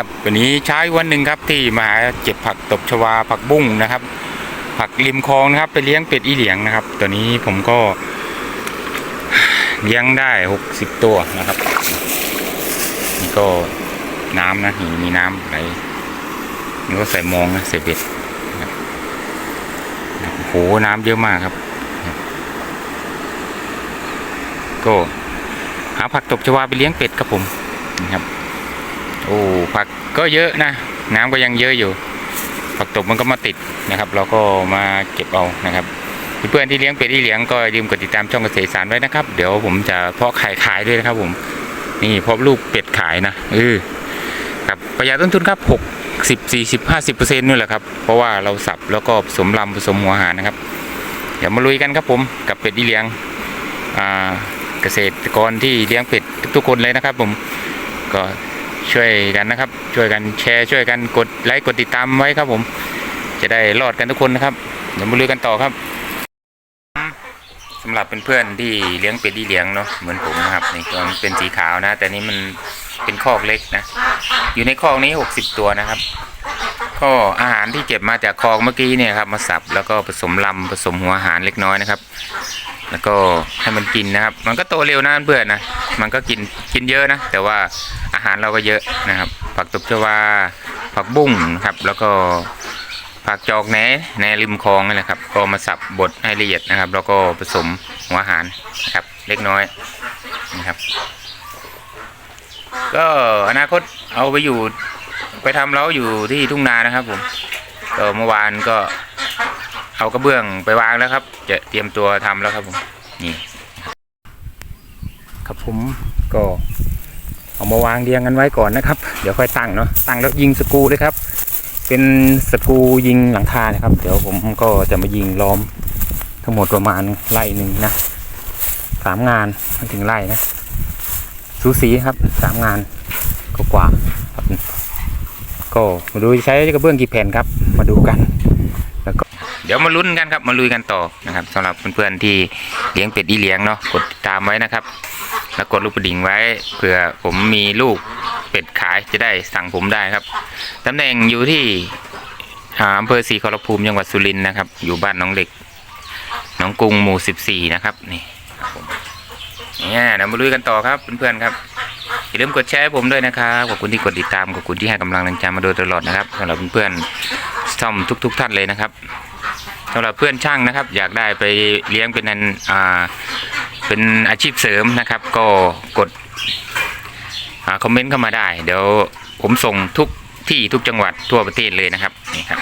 ครับวันนี้เช้วันหนึ่งครับที่มาเก็บผักตบชวาผักบุ้งนะครับ ผักริมคลองนะครับ ไปเลี้ยงเป็ดอีเหลียงนะครับ ตัวนี้ผมก็เลี้ยงได้หกสิบตัวนะครับนี่ก็น้ำนะนี่มีน้ำไหลนี่ก็ใส่มองนะใส่เบ็ดโอ้โหน้ำเยอะมากครับ ก็หาผักตบชวาไปเลี้ยงเป็ดครับผมนี่ครับ โอ้ผักก็เยอะนะ น้ำก็ยังเยอะอยู่ ผักตบมันก็มาติดนะครับ เราก็มาเก็บเอานะครับเพื่อนที่เลี้ยงเป็ดที่เลี้ยงก็ยืมกดติดตามช่องเกษตรสารไว้นะครับ เดี๋ยวผมจะเพาะไข่ขายด้วยนะครับ ผมนี่เพาะลูกเป็ดขายนะเออครับประหยัดต้นทุนครับหกสิบสี่สิบห้าสิบเปอร์เซ็นต์นี่แหละครับ เพราะว่าเราสับแล้วก็ผสมลำผสมหัวอาหารนะครับ เดี๋ยวมาลุยกันครับผมกับเป็ดที่เลี้ยงเกษตรกรที่เลี้ยงเป็ดทุกๆคนเลยนะครับ ผมก็ ช่วยกันนะครับ ช่วยกันแชร์ช่วยกันกดไลค์กดติดตามไว้ครับ ผม จะได้รอดกันทุกคนนะครับเดี๋ยวมาลุยกันต่อครับสำหรับเพื่อนๆที่เลี้ยงเป็ดที่เลี้ยงเนาะเหมือนผมนะครับนี่ตัวมันเป็นสีขาวนะ แต่นี้มันเป็นคอกเล็กนะ อยู่ในคอกนี้60ตัวนะครับ ก็อาหารที่เก็บมาจากคอกเมื่อกี้เนี่ยครับมาสับแล้วก็ผสมลำผสมหัวอาหารเล็กน้อยนะครับ แล้วก็ให้มันกินนะครับ มันก็โตเร็วนะเพื่อนนะ มันก็กินกินเยอะนะ แต่ว่าอาหารเราก็เยอะนะครับ ผักตบชวา ผักบุ้งนะครับ แล้วก็ผักจอกแหนในริมคลองนี่แหละครับ ก็มาสับบดให้ละเอียดนะครับ แล้วก็ผสมหัวอาหารนะครับ เล็กน้อยนะครับ ก็อนาคตเอาไปอยู่ไปทำเล้าอยู่ที่ทุ่งนานะครับผมเมื่อวานก็ เอากระเบื้องไปวางแล้วครับ จะเตรียมตัวทำแล้วครับผมนี่ ครับผมก็เอามาวางเรียงกันไว้ก่อนนะครับ เดี๋ยวค่อยตั้งเนาะตั้งแล้วยิงสกูเลยครับ เป็นสกูยิงหลังคานะครับ เดี๋ยวผมก็จะมายิงล้อมทั้งหมดประมาณไร่หนึ่งนะสามงานถึงไร่นะสูสีครับสามงานก็กว่าครับก็มาดูใช้กระเบื้องกี่แผ่นครับ มาดูกัน เดี๋ยวมาลุ้นกันครับมาลุยกันต่อนะครับสำหรับเพื่อนๆที่เลี้ยงเป็ดอีเลี้ยงเนาะกดติดตามไว้นะครับ แล้วกดลูกกระดิ่งไว้เผื่อผมมีลูกเป็ดขายจะได้สั่งผมได้ครับตำแหน่งอยู่ที่อ่าอำเภอศรีขอรภูมิจังหวัดสุรินทร์นะครับ อยู่บ้านน้องเหล็กน้องกรุงหมู่สิบสี่นะครับนี่ครับผมเนี่ยเดี๋ยวมาลุยกันต่อครับเพื่อนๆครับอย่าลืมกดแชร์ให้ผมด้วยนะครับขอบคุณที่กดติดตามขอบคุณที่ให้กำลังใจมาโดยตลอดนะครับสำหรับเพื่อนๆซ่อมทุก ๆ ท่านเลยนะครับำหรับเพื่อนช่างนะครับ อยากได้ไปเลี้ยงเป็นอันอ่าเป็นอาชีพเสริมนะครับ ก็กดอคอมเมนต์เข้ามาได้ เดี๋ยวผมส่งทุกที่ทุกจังหวัดทั่วประเทศเลยนะครับนี่ครับ